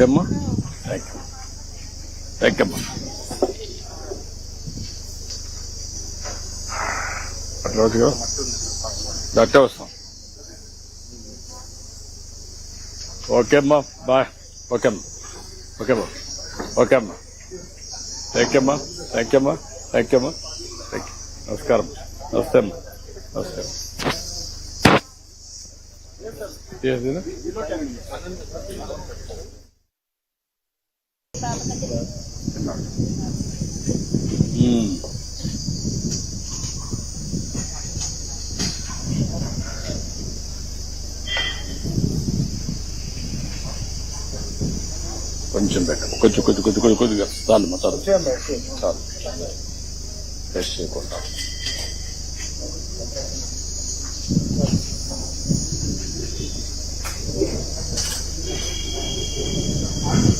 Okay అమ్మా thank you thank you అమ్మా అట్లా డాక్టర్ వస్తాం. ఓకే అమ్మా బాయ్. ఓకే అమ్మా ఓకే అమ్మా ఓకే అమ్మా థ్యాంక్ యూ అమ్మా థ్యాంక్ యూ అమ్మా థ్యాంక్ యూ అమ్మా థ్యాంక్ యూ నమస్కారం. నమస్తే అమ్మా నమస్తే. ఏదినా? మ్మ్. కొంచెం పెట్టండి కొంచెం కొంచెం కొంచెం కొంచెం కొద్దిగా చాలు మా చాలు చాలు టెస్ట్ చేయకుండా Let's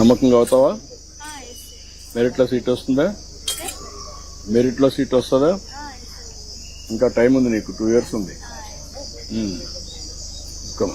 నమ్మకంగా అవుతావా మెరిట్లో సీట్ వస్తుందా? మెరిట్లో సీట్ వస్తుందా? ఇంకా టైం ఉంది నీకు టూ ఇయర్స్ ఉంది. Come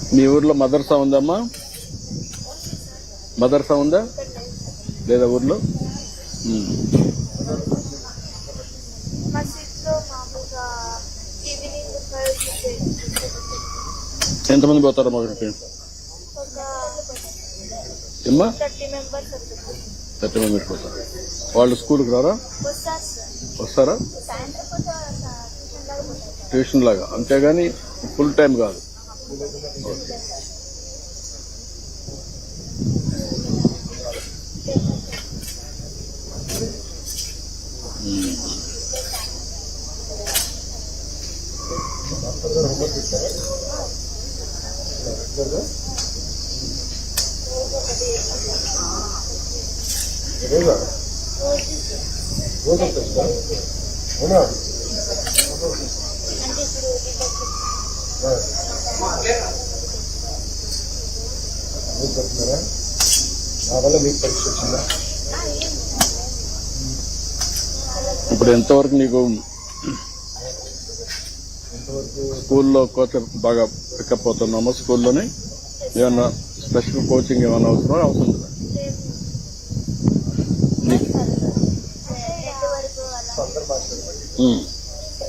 మీ ఊర్లో మదర్సా ఉందమ్మా మదర్సా ఉందా లేదా ఊర్లో? ఎంతమంది పోతారమ్మా ఒక ఏమ్మా? థర్టీ మెంబర్స్ పోతారు. వాళ్ళు స్కూల్కి రారా? వస్తారు పోతారు. ట్యూషన్ లాగా. అంతేగాని ఫుల్ టైం కాదు. 뭐야? 뭐야? 뭐야? నా వల్ల మీకు పరీక్ష వచ్చిందా? ఇప్పుడు ఎంతవరకు నీకు స్కూల్లో కోచ్ బాగా పికప్ అవుతున్నామా స్కూల్లోనే ఏమన్నా స్పెషల్ కోచింగ్ ఏమైనా అవసరం అవసరం లేదా? నీకు ఎంత వరకు అలా అందరు మాట్లాడతారు ఉమ్.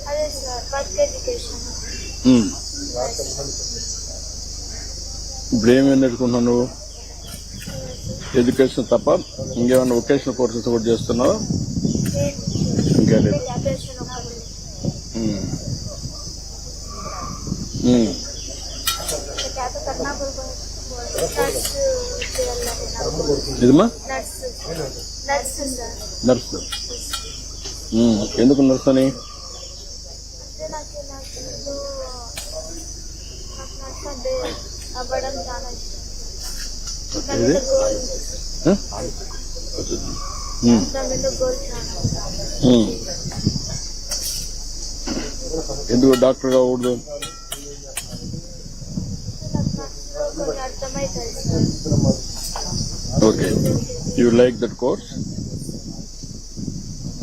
అదే sir work education um. Dream ఏమేమి నేర్చుకుంటున్నావు ఎడ్యుకేషన్ తప్ప ఇంకేమైనా వొకేషనల్ కోర్సెస్ కూడా చేస్తున్నావు? ఇంకా లేదు. Hmm. Hmm. ఇదిమా నర్స్ hmm. ఎందుకు నర్స్ అని? అవ్వడం చాలా ఇష్టం. ఎందుకు డాక్టర్ కాకూడదు okay. You like that course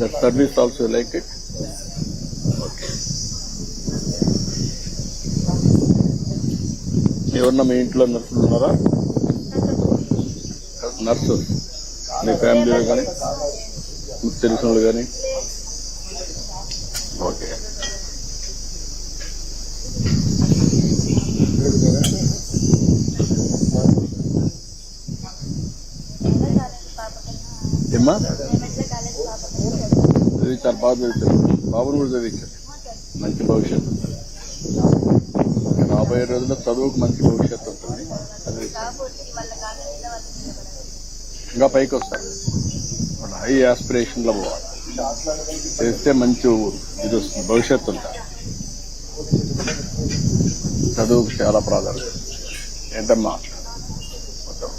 that service also like it ఎవరన్నా మీ ఇంట్లో నర్సులు ఉన్నారా? నర్సు. మీ ఫ్యామిలీలో కానీ? మీకు తెలిసిన వాళ్ళు కానీ? ఓకే. ఏమ్మా? చదివించారు. బాగా చదివించారు. బాబుని కూడా చదివించారు. మంచి భవిష్యత్తు. రాబోయే రోజుల్లో చదువుకు మంచి భవిష్యత్తు ఉంటుంది. ఇంకా పైకి వస్తారు. హై ఆస్పిరేషన్లో పోవాలి. చేస్తే మంచి ఇది వస్తుంది. భవిష్యత్తు ఉంటుంది. చదువుకు చాలా ప్రాధాన్యత. ఏంటమ్మా మొత్తం.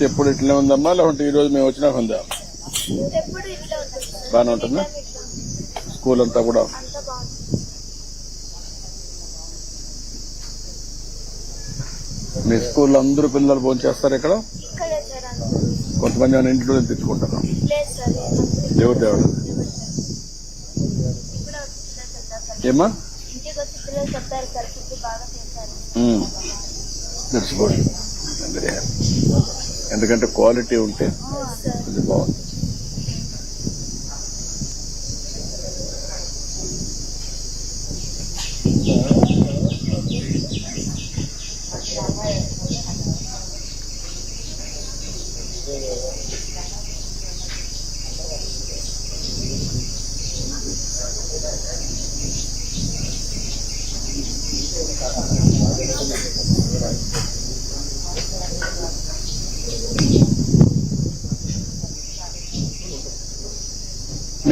టేస్ట్ ఎప్పుడు ఇట్లే ఉందమ్మా? లేకుంటే ఈ రోజు మేము వచ్చినాక ఉందా? బాగానే ఉంటుందా. స్కూల్ అంతా కూడా? మీ స్కూల్లో అందరూ పిల్లలు భోజనం చేస్తారు ఇక్కడ? కొంతమంది ఏమైనా ఇంట్లో తెచ్చుకుంటారు? సార్ దేవుడు? దేవుడు ఎందుకంటే క్వాలిటీ ఉంటే అది బాగుంది.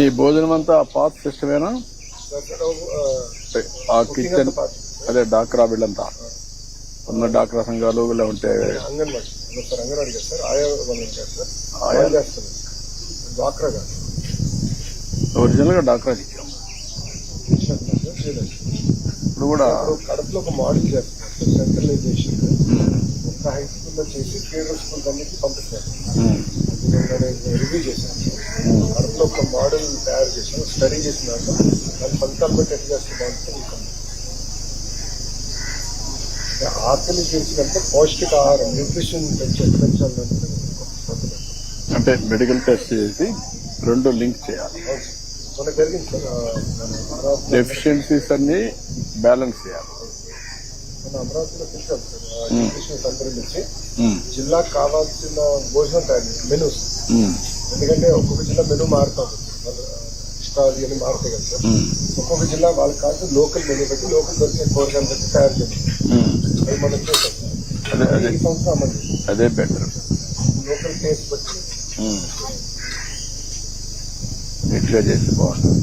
మీ భోజనం అంతా పాత సిస్టమేనా? ఆ కిచెన్ అదే డాక్రా వీళ్ళంతా ఉన్న డాక్రా సంఘాలు ఇలా ఉంటే చేస్తారు. ఒరిజినల్గా డాక్రా చేయలేదు. ఇప్పుడు కూడా కడపలో ఒక మోడల్ చేస్తున్నారు సార్ సెంట్రలైజేషన్. ఒక హై స్కూల్లో చేసి ఫీడర్ స్కూల్ అన్నిటి పంపిస్తారు. రివ్యూ సార్ కడపలో ఒక మోడల్ తయారు చేశాను స్టడీ చేసినాక దాని ఫలితాలు బట్టి ఎట్లా చేస్తే బాగుంటుంది మీకు ఆకలి చేసినంత పౌష్టిక ఆహారం న్యూట్రిషన్ పెంచాలంటే అంటే మెడికల్ టెస్ట్ చేసి రెండు లింక్ చేయాలి. డెఫిషియన్సీస్ అన్ని బ్యాలెన్స్ చేయాలి. మన అమరావతిలో పెట్టాం సార్ జిల్లాకు కావాల్సిన భోజనం తయారు మెనూస్ ఎందుకంటే ఒక్కొక్క జిల్లా మెనూ మారుతా ఇష్టాలు ఇవన్నీ మారుతాయి కదా. సార్ ఒక్కొక్క జిల్లా వాళ్ళకి కాదు లోకల్ మెనూ పెట్టి లోకల్ దొరికే కూరగాయలు పెట్టి తయారు చేస్తాం. అది మనం చేస్తాం అదే అదే. ఈ సంవత్సరం అమలు చేస్తాం. అదే బెటర్ లోకల్ టేస్ట్ బట్టి. నీట్గా చేస్తే బాగుంటుంది.